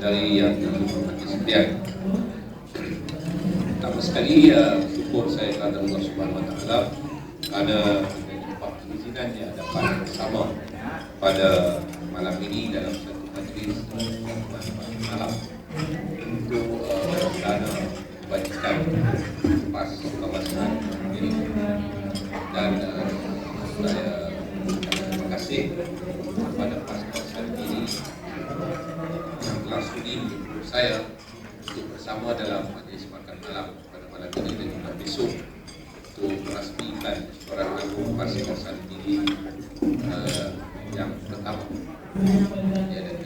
dari yang sekalian. Pertama sekali uh, syukur saya kepada Allah Subhanahu Wa Taala kerana dapat perizinannya dapat bersama pada malam ini dalam satu majlis malam untuk uh, dana kebajikan pas kawasan ini dan uh, saya terima kasih kepada pas kawasan ini yang telah sudi menjemput saya untuk bersama dalam majlis makan malam pada malam ini dan juga besok untuk merasmikan suara agung pas kawasan ini uh, yang pertama. Ya, dan,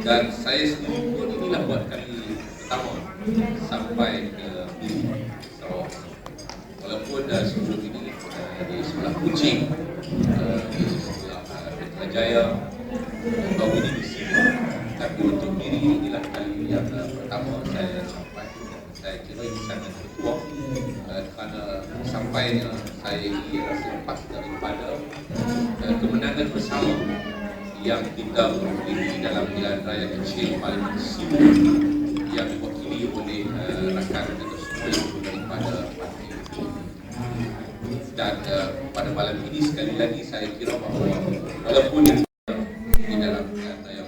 dan saya pun inilah buat kali pertama sampai ke Sarawak. Walaupun uh, sebelum ini uh, di sebelah Kuching uh, di sebelah uh, Jaya di sini untuk diri inilah kali yang pertama saya sampai dan saya kira ini sangat bertuah uh, kerana sampainya saya rasa lepas daripada uh, kemenangan bersama yang kita memiliki dalam pilihan raya kecil paling sibuk yang diwakili oleh uh, rakan kita semua daripada parti dan uh, pada malam ini sekali lagi saya kira bahawa walaupun di dalam pilihan raya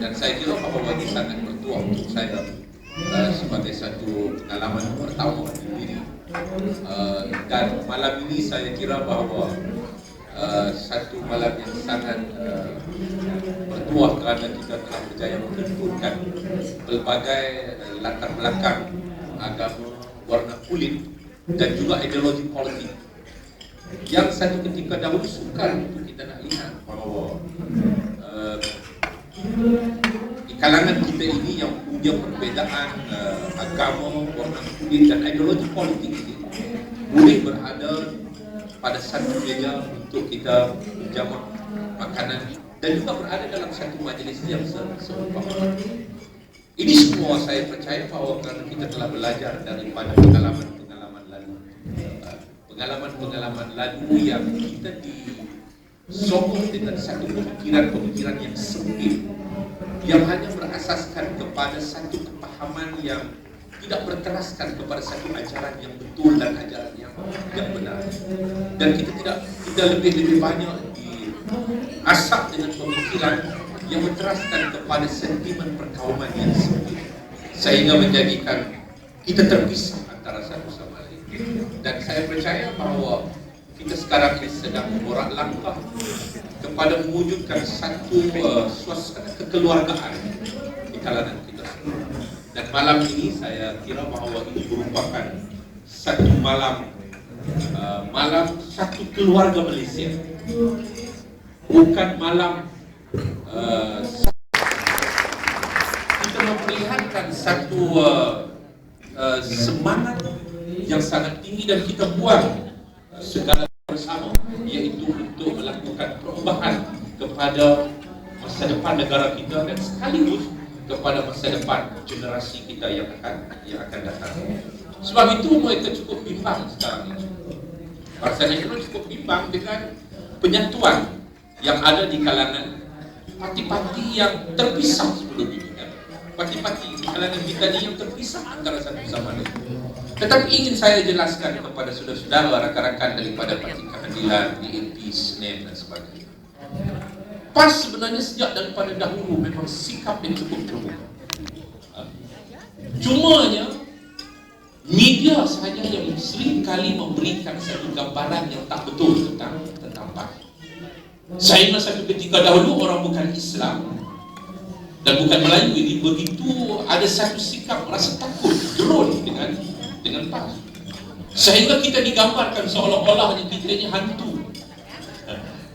dan saya kira bahawa ini bertuah untuk saya. Uh, sebagai satu pengalaman pertama di diri. Uh, dan malam ini saya kira bahawa uh, satu malam yang sangat uh, bertuah kerana kita telah berjaya menghimpunkan pelbagai uh, latar belakang agama, warna kulit dan juga ideologi politik. Yang satu ketika dahulu sukar untuk kita nak lihat bahawa uh, kalangan kita ini yang punya perbezaan uh, agama, warna kulit dan ideologi politik ini boleh berada pada satu meja untuk kita menjamak makanan dan juga berada dalam satu majlis yang serupa. Ini semua saya percaya bahawa kerana kita telah belajar daripada pengalaman-pengalaman lalu. Uh, Pengalaman-pengalaman lalu yang kita disokong dengan satu pemikiran-pemikiran yang sempit yang hanya berasaskan kepada satu kepahaman yang tidak berteraskan kepada satu ajaran yang betul dan ajaran yang yang benar. Dan kita tidak tidak lebih-lebih banyak diasap dengan pemikiran yang berteraskan kepada sentimen perkauman yang sempit sehingga menjadikan kita terpisah antara satu sama lain. Dan saya percaya bahawa kita sekarang ini sedang memborak langkah kepada mewujudkan satu uh, suasana kekeluargaan di kalangan kita semua. Dan malam ini saya kira bahawa ini merupakan satu malam uh, malam satu keluarga Malaysia. Bukan malam uh, kita memperlihatkan satu uh, uh, semangat yang sangat tinggi dan kita buang segala bersama iaitu untuk melakukan perubahan kepada masa depan negara kita dan sekaligus kepada masa depan generasi kita yang akan yang akan datang. Sebab itu mereka cukup bimbang sekarang ini. Bangsa Nasional cukup bimbang dengan penyatuan yang ada di kalangan parti-parti yang terpisah sebelum ini. Parti-parti kalangan kita ini yang terpisah antara satu sama lain. Tetapi ingin saya jelaskan kepada saudara-saudara rakan-rakan daripada Parti Keadilan, DNP, SNEM dan sebagainya. PAS sebenarnya sejak daripada dahulu memang sikap yang cukup terbuka. Cumanya media sahaja yang sering kali memberikan satu gambaran yang tak betul tentang tentang PAS. Saya ingat satu ketika dahulu orang bukan Islam dan bukan Melayu ini begitu ada satu sikap rasa takut drone dengan dengan PAS. Sehingga kita digambarkan seolah-olah kita ini hantu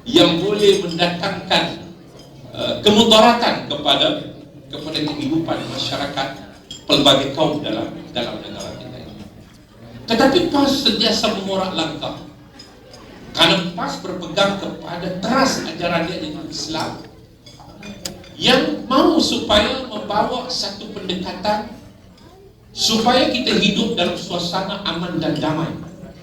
yang boleh mendatangkan uh, kemudaratan kepada kepada kehidupan masyarakat pelbagai kaum dalam dalam negara kita ini. Tetapi PAS sentiasa mengorak langkah kerana PAS berpegang kepada teras ajaran dia dengan Islam yang mahu supaya membawa satu pendekatan supaya kita hidup dalam suasana aman dan damai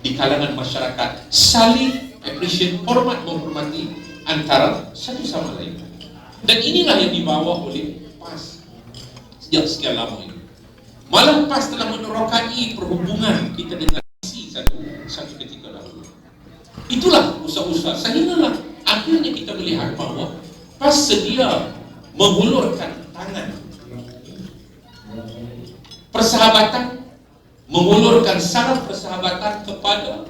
di kalangan masyarakat saling appreciate, hormat menghormati antara satu sama lain. Dan inilah yang dibawa oleh PAS sejak sekian lama ini. Malah PAS telah menerokai perhubungan kita dengan isi satu, satu ketika dahulu. Itulah usaha-usaha. Sehinggalah akhirnya kita melihat bahawa PAS sedia mengulurkan tangan persahabatan mengulurkan salam persahabatan kepada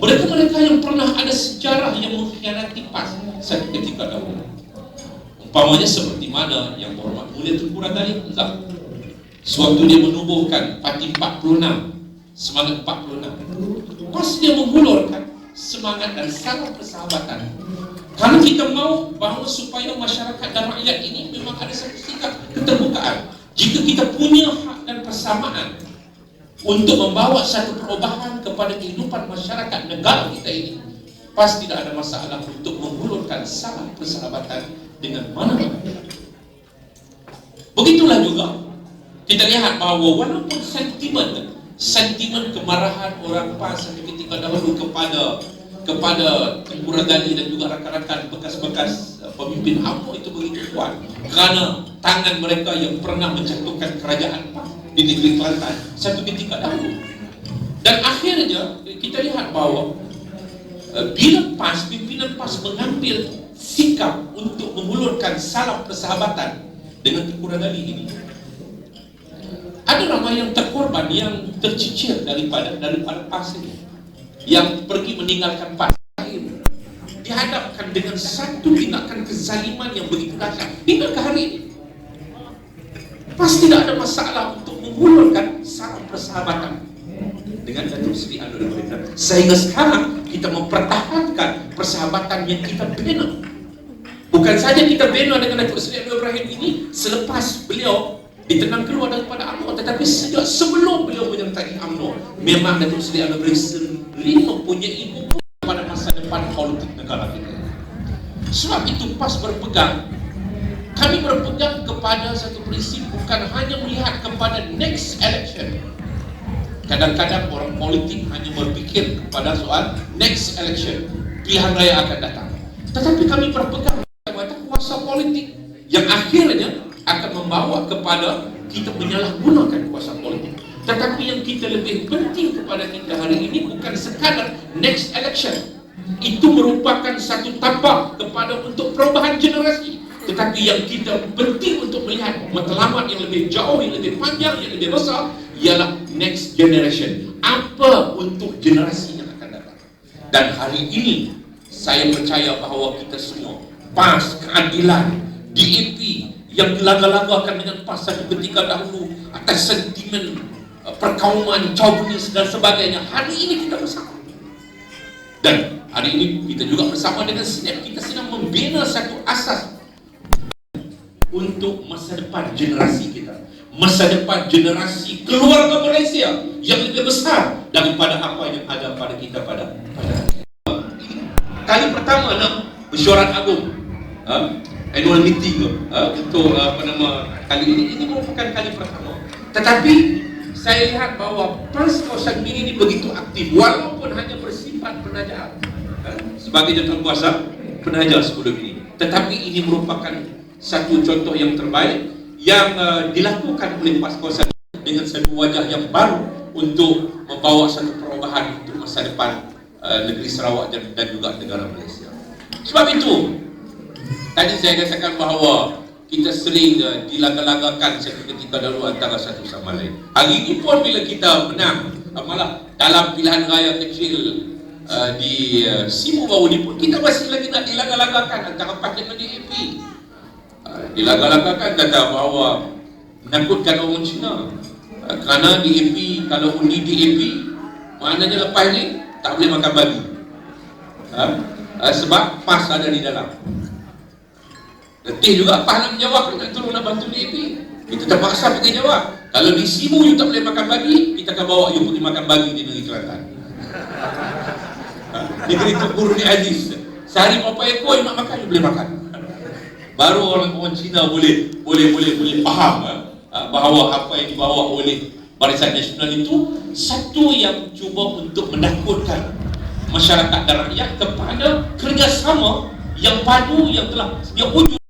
mereka-mereka yang pernah ada sejarah yang mengkhianati PAS satu ketika dahulu. Umpamanya seperti mana yang berhormat mulia Tunku Radali Hamzah. Sewaktu dia menubuhkan Parti 46, semangat 46. PAS dia mengulurkan semangat dan salam persahabatan. Kalau kita mau bahawa supaya masyarakat dan rakyat ini memang ada satu sikap keterbukaan. Jika kita punya hak dan persamaan untuk membawa satu perubahan kepada kehidupan masyarakat negara kita ini pasti tidak ada masalah untuk menghulurkan salam persahabatan dengan mana-mana. Begitulah juga kita lihat bahawa walaupun sentimen sentimen kemarahan orang PAS ketika dahulu kepada kepada Tengku Radali dan juga rakan-rakan bekas-bekas uh, pemimpin AMNO itu begitu kuat. Kerana tangan mereka yang pernah menjatuhkan kerajaan di negeri Kelantan satu ketika dahulu. Dan akhirnya kita lihat bahawa uh, bila PAS, pimpinan PAS mengambil sikap untuk mengulurkan salam persahabatan dengan Tengku Radali ini, ada ramai yang terkorban yang tercicir daripada daripada PAS ini yang pergi meninggalkan PAS dihadapkan dengan satu tindakan kezaliman yang begitu dahsyat hingga ke hari ini PAS tidak ada masalah untuk menghulurkan salam persahabatan dengan Datuk Seri Anwar Ibrahim. Sehingga sekarang kita mempertahankan persahabatan yang kita bina. Bukan saja kita bina dengan Datuk Seri Anwar Ibrahim ini selepas beliau ditenang keluar daripada UMNO tetapi sejak sebelum beliau menyertai UMNO memang Datuk Seri Anwar Ibrahim sendiri mempunyai ibu pada masa depan politik negara kita. Sebab itu PAS berpegang kami berpegang kepada satu prinsip bukan hanya melihat kepada next election. Kadang-kadang orang politik hanya berfikir kepada soal next election pilihan raya akan datang. Tetapi kami berpegang kepada kuasa politik yang akhirnya akan membawa kepada kita menyalahgunakan kuasa politik. Tetapi yang kita lebih penting kepada kita hari ini bukan sekadar next election. Itu merupakan satu tapak kepada untuk perubahan generasi tetapi yang kita penting untuk melihat matlamat yang lebih jauh, yang lebih panjang, yang lebih besar ialah next generation. Apa untuk generasi yang akan datang? Dan hari ini saya percaya bahawa kita semua PAS, keadilan, DAP yang dilaga-lagakan dengan PAS ketika dahulu atas sentimen uh, perkauman, chauvinis dan sebagainya hari ini kita bersama. Dan hari ini kita juga bersama dengan SNAP kita sedang membina satu asas untuk masa depan generasi kita masa depan generasi keluarga Malaysia yang lebih besar daripada apa yang ada pada kita pada pada kali pertama nak mesyuarat agung ha? annual meeting ha? untuk apa nama kali ini ini merupakan kali pertama tetapi saya lihat bahawa PAS kawasan ini, ini begitu aktif walaupun hanya bersifat penajar ha? sebagai jatuh kuasa penajar sebelum ini tetapi ini merupakan satu contoh yang terbaik yang uh, dilakukan oleh PAS kawasan dengan satu wajah yang baru untuk membawa satu perubahan untuk masa depan uh, negeri Sarawak dan, dan juga negara Malaysia. Sebab itu, tadi saya katakan bahawa kita sering uh, dilaga-lagakan satu ketika dahulu antara satu sama lain. Hari ini pun bila kita menang, uh, malah dalam pilihan raya kecil uh, di uh, Simu baru ni pun kita masih lagi nak dilaga-lagakan antara parti dan DAP dilaga-lagakan kata bahawa menakutkan orang Cina. Uh, kerana DAP kalau undi DAP maknanya lepas ni tak boleh makan babi ha? uh, sebab PAS ada di dalam. Letih juga PAS nak menjawab nak tolong nak bantu DAP kita terpaksa pergi jawab. Kalau di Simu you tak boleh makan babi kita akan bawa you pergi makan babi di negeri Kelantan. Ha? negeri Tukur ni Aziz. Sehari berapa ekor you nak makan you boleh makan baru orang orang Cina boleh boleh boleh boleh faham eh, bahawa apa yang dibawa oleh Barisan Nasional itu satu yang cuba untuk menakutkan masyarakat dan rakyat kepada kerjasama yang padu yang telah yang wujud